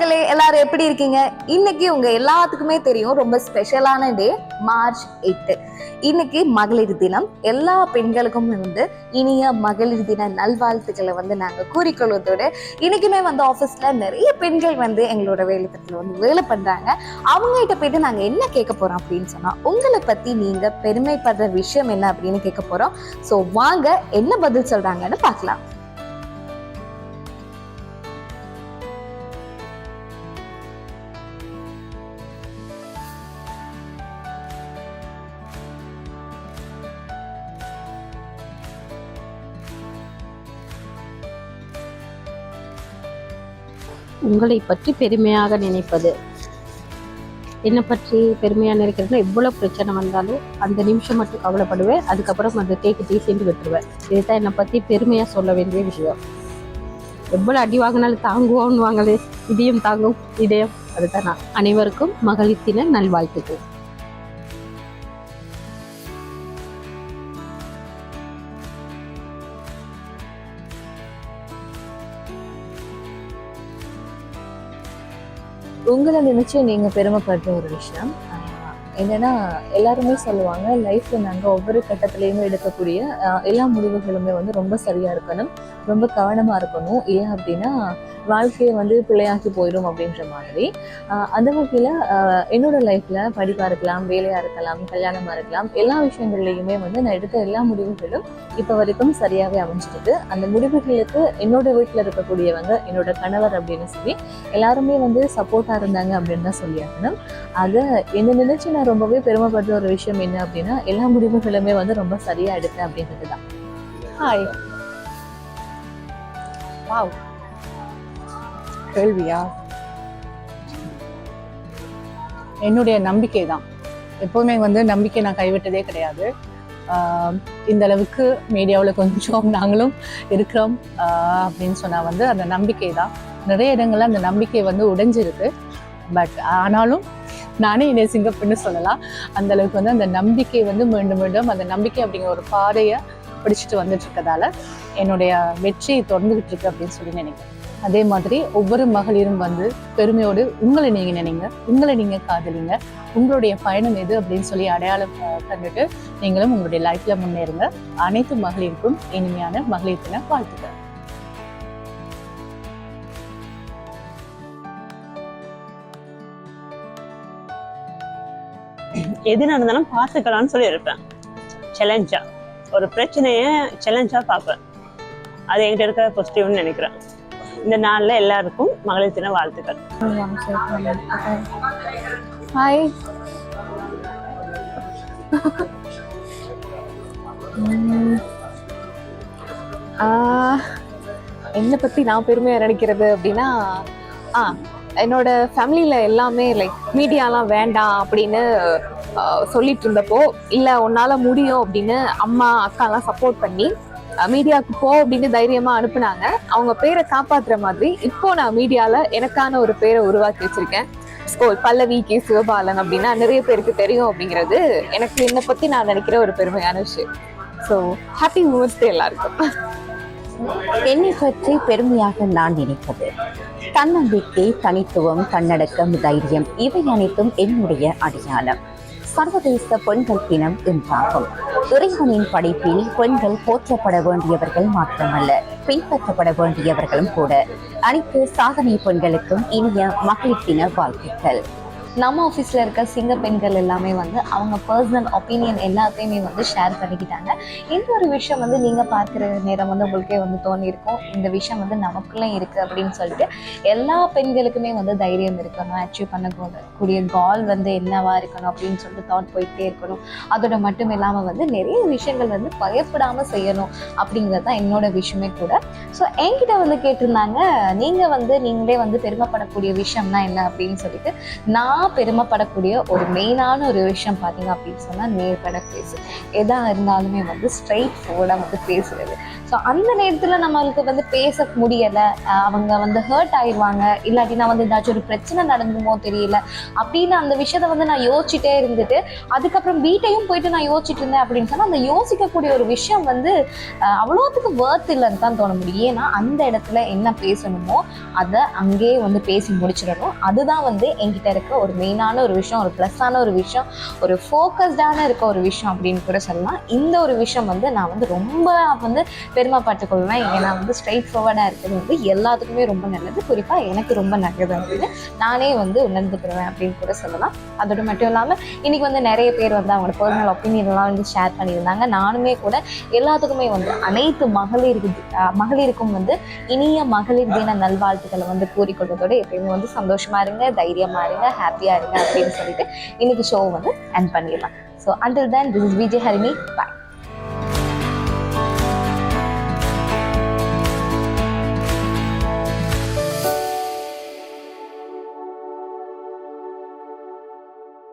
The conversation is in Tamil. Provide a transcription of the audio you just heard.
எல்லாரும் எப்படி இருக்கீங்க? இன்னைக்கு உங்க எல்லாத்துக்குமே தெரியும் ரொம்ப ஸ்பெஷலான டே மார்ச் எட்டு இன்னைக்கு மகளிர் தினம். எல்லா பெண்களுக்கும் வந்து இனிய மகளிர் தின நல்வாழ்த்துக்களை வந்து நாங்கள் கூறிக்கொள்வதோடு இன்னைக்குமே வந்து ஆஃபீஸ்ல நிறைய பெண்கள் வந்து எங்களோட வேலைத்திட்டத்தில் வந்து வேலை பண்றாங்க. அவங்க கிட்ட போயிட்டு நாங்கள் என்ன கேட்க போறோம் அப்படின்னு சொன்னா உங்களை பத்தி நீங்க பெருமைப்படுற விஷயம் என்ன அப்படின்னு கேட்க போறோம். ஸோ வாங்க என்ன பதில் சொல்றாங்கன்னு பார்க்கலாம். உங்களை பற்றி பெருமையாக நினைப்பது. என்னை பற்றி பெருமையாக நினைக்கிறதுனா எவ்வளோ பிரச்சனை வந்தாலும் அந்த நிமிஷம் மட்டும் கவலைப்படுவேன். அதுக்கப்புறம் அந்த கேக்கு சேர்ந்து விட்டுருவேன். இதுதான் என்னை பற்றி பெருமையாக சொல்ல வேண்டிய விஷயம். எவ்வளோ அடி வாங்கினாலும் தாங்குவோம்னு வாங்களே இதயம் தாங்கும் இதயம். அதுதான் நான். அனைவருக்கும் மகளிர் தின நல்வாழ்த்துக்கள். உங்களை நினைச்சு நீங்க பெருமைப்படுற ஒரு விஷயம். என்னன்னா எல்லாருமே சொல்லுவாங்க லைஃப்ல நாங்க ஒவ்வொரு கட்டத்திலயுமே எடுக்கக்கூடிய எல்லா முடிவுகளுமே வந்து ரொம்ப சரியா இருக்கணும் ரொம்ப கவனமா இருக்கணும். ஏன் அப்படின்னா வாழ்க்கையை வந்து பிள்ளையாக்கி போயிடும் அப்படின்ற மாதிரி. அந்த வகையில என்னோடய என்னோட லைஃப்ல படிப்பா இருக்கலாம் வேலையா இருக்கலாம் கல்யாணமா இருக்கலாம் எல்லா விஷயங்கள்லையுமே வந்து நான் எடுத்த எல்லா முடிவுகளும் இப்ப வரைக்கும் சரியாவே அமைஞ்சிருக்கு. அந்த முடிவுகளுக்கு என்னோட வீட்டில் இருக்கக்கூடியவங்க என்னோட கணவர் அப்படின்னு சொல்லி எல்லாருமே வந்து சப்போர்ட்டா இருந்தாங்க அப்படின்னு தான் சொல்லியாகணும் அதை என்ன நினைச்சு நான் ரொம்பவே பெருமைப்படுற ஒரு விஷயம் என்ன அப்படின்னா எல்லா முடிவுகளுமே வந்து ரொம்ப சரியா எடுத்தேன் அப்படின்றது தான். ஹாய் வாவ் கேள்வியா? என்னுடைய நம்பிக்கை தான். எப்போவுமே வந்து நம்பிக்கை நான் கைவிட்டதே கிடையாது. இந்த அளவுக்கு மீடியாவில் கொஞ்சம் நாங்களும் இருக்கிறோம் அப்படின்னு சொன்னால் வந்து அந்த நம்பிக்கை தான். நிறைய இடங்களில் அந்த நம்பிக்கை வந்து உடைஞ்சிருக்கு. பட் ஆனாலும் நானே என்னை சிங்கப்பெண்ணு சொல்லலாம். அந்த அளவுக்கு வந்து அந்த நம்பிக்கை வந்து மீண்டும் மீண்டும் அந்த நம்பிக்கை அப்படிங்கிற ஒரு பாதையை பிடிச்சிட்டு வந்துட்டு இருக்கதால என்னுடைய வெற்றி தொடர்ந்துகிட்டு இருக்கு அப்படின்னு சொல்லி நினைக்கிறேன். அதே மாதிரி ஒவ்வொரு மகளிரும் வந்து பெருமையோடு உங்களை நீங்க நினைங்க உங்களை நீங்க காதலிங்க உங்களுடைய பயணம் எது அப்படின்னு சொல்லி அடையாளம் கண்டுட்டு நீங்களும் உங்களுடைய லைஃப்ல முன்னேறுங்க. அனைத்து மகளிருக்கும் இனிமையான மகளிர் தின வாழ்த்துக்கள். எது நடந்தாலும் பார்த்துக்கலாம்னு சொல்லி இருப்பேன். சேலஞ்சா ஒரு பிரச்சனையை சேலஞ்சா பார்ப்பேன். அது என்கிட்ட இருக்கிற பாசிட்டிவ்னு நினைக்கிறேன். இந்த நாள்ல எல்லாருக்கும் மகளிர் தின வாழ்த்துக்கள். ஹாய் என்னை பற்றி நான் பெருமையாக நினைக்கிறது அப்படின்னா ஆ என்னோட ஃபேமிலியில் எல்லாமே லைக் மீடியாலாம் வேண்டாம் அப்படின்னு சொல்லிட்டு இருந்தப்போ இல்லை உன்னால் முடியும் அப்படின்னு அம்மா அக்காலாம் சப்போர்ட் பண்ணி மீடியாவுக்கு போ அப்படின்னு தைரியமாக அனுப்புனாங்க. அவங்க பேரை காப்பாற்றுற மாதிரி இப்போ நான் மீடியாவில் எனக்கான ஒரு பேரை உருவாக்கி வச்சுருக்கேன். ஸோ பல்லவி கே. சிவபாலன் அப்படின்னா நிறைய பேருக்கு தெரியும் அப்படிங்கிறது எனக்கு என்னை பற்றி நான் நினைக்கிற ஒரு பெருமையான விஷயம். ஸோ ஹாப்பி உமன்ஸ் டே எல்லாருக்கும். என்னை பற்றி பெருமையாக நான் நினைப்பது. தன்னம்பிக்கை தனித்துவம் தன்னடக்கம் தைரியம் இவை அனைத்தும் என்னுடைய அடையாளம். சர்வதேச பெண்கள் தினம் என்றாகும். இறைவனின் படைப்பில் பெண்கள் போற்றப்பட வேண்டியவர்கள் மாத்திரமல்ல பின்பற்றப்பட வேண்டியவர்களும் கூட. அனைத்து சாதனை பெண்களுக்கும் இனிய மகளிர் தின வாழ்த்துக்கள். நம்ம ஆஃபீஸில் இருக்க சிங்க பெண்கள் எல்லாமே வந்து அவங்க பர்சனல் ஒப்பீனியன் எல்லாத்தையுமே வந்து ஷேர் பண்ணிக்கிட்டாங்க. இந்த ஒரு விஷயம் வந்து நீங்கள் பார்க்குற நேரம் வந்து உங்களுக்கே வந்து தோணியிருக்கும். இந்த விஷயம் வந்து நமக்குள்ளே இருக்குது அப்படின்னு சொல்லிட்டு எல்லா பெண்களுக்குமே வந்து தைரியம் இருக்கணும். அச்சீவ் பண்ணக்கூடிய கால் வந்து என்னவா இருக்கணும் அப்படின்னு சொல்லிட்டு தாட் போயிட்டே இருக்கணும். அதோட மட்டும் இல்லாமல் வந்து நிறைய விஷயங்கள் வந்து பயப்படாமல் செய்யணும் அப்படிங்கிறது தான் என்னோட விஷயமே கூட. ஸோ என்கிட்ட வந்து கேட்டிருந்தாங்க நீங்கள் வந்து நீங்களே வந்து பெருமைப்படக்கூடிய விஷயம்னா என்ன? அப்படின்னு சொல்லிட்டு நான் நான் பெருமைப்படக்கூடிய ஒரு மெயினான ஒரு விஷயம் பார்த்தீங்க அப்படின்னு சொன்னால் நேர்பட பேசு. எதாக இருந்தாலுமே வந்து ஸ்ட்ரைட் ஃபோர்டாக வந்து பேசுகிறது ஸோ அந்த நேரத்தில் நம்மளுக்கு வந்து பேச முடியலை அவங்க வந்து ஹர்ட் ஆயிடுவாங்க இல்லாட்டினா வந்து ஏதாச்சும் ஒரு பிரச்சனை நடந்துமோ தெரியல அப்படின்னு அந்த விஷயத்த வந்து நான் யோசிச்சுட்டே இருந்துட்டு அதுக்கப்புறம் வீட்டையும் போயிட்டு நான் யோசிச்சுட்டு இருந்தேன் அப்படின்னு சொன்னால் அந்த யோசிக்கக்கூடிய ஒரு விஷயம் வந்து அவ்வளோத்துக்கு வேர்த் இல்லைன்னு தான் தோண முடியும். ஏன்னா அந்த இடத்துல என்ன பேசணுமோ அதை அங்கேயே வந்து பேசி முடிச்சிடணும். அதுதான் வந்து என்கிட்ட இருக்க ஒரு ஒரு மெயினான ஒரு விஷயம் ஒரு ப்ளஸ்ஸான ஒரு விஷயம் ஒரு ஃபோக்கஸ்டான இருக்க ஒரு விஷயம் அப்படின்னு கூட சொல்லலாம். இந்த ஒரு விஷயம் வந்து நான் வந்து ரொம்ப வந்து பெருமைப்பட்டுக்கொள்வேன். ஏன்னா வந்து ஸ்ட்ரைட் ஃபார்வர்டாக இருக்கிறது வந்து எல்லாத்துக்குமே ரொம்ப நல்லது. குறிப்பாக எனக்கு ரொம்ப நல்லது அப்படின்னு நானே வந்து உணர்ந்துக்கிறேன் அப்படின்னு கூட சொல்லலாம். அதோடு மட்டும் இல்லாமல் இன்றைக்கி வந்து நிறைய பேர் வந்து அவங்களோட பர்சனல் ஒப்பீனியன்லாம் வந்து ஷேர் பண்ணியிருந்தாங்க. நானுமே கூட எல்லாத்துக்குமே வந்து அனைத்து மகளிருக்கு மகளிருக்கும் வந்து இனிய மகளிர் தின நல்வாழ்த்துக்களை வந்து கூறிக்கொள்வதோட எப்பயுமே வந்து சந்தோஷமா இருங்க தைரியமாக இருங்க. ஹாப்பியாக இருங்க அப்படின்னு சொல்லிட்டு இன்னைக்கு ஷோ வந்து என் பண்ணிடலாம். So until then this is Vijay Harini bye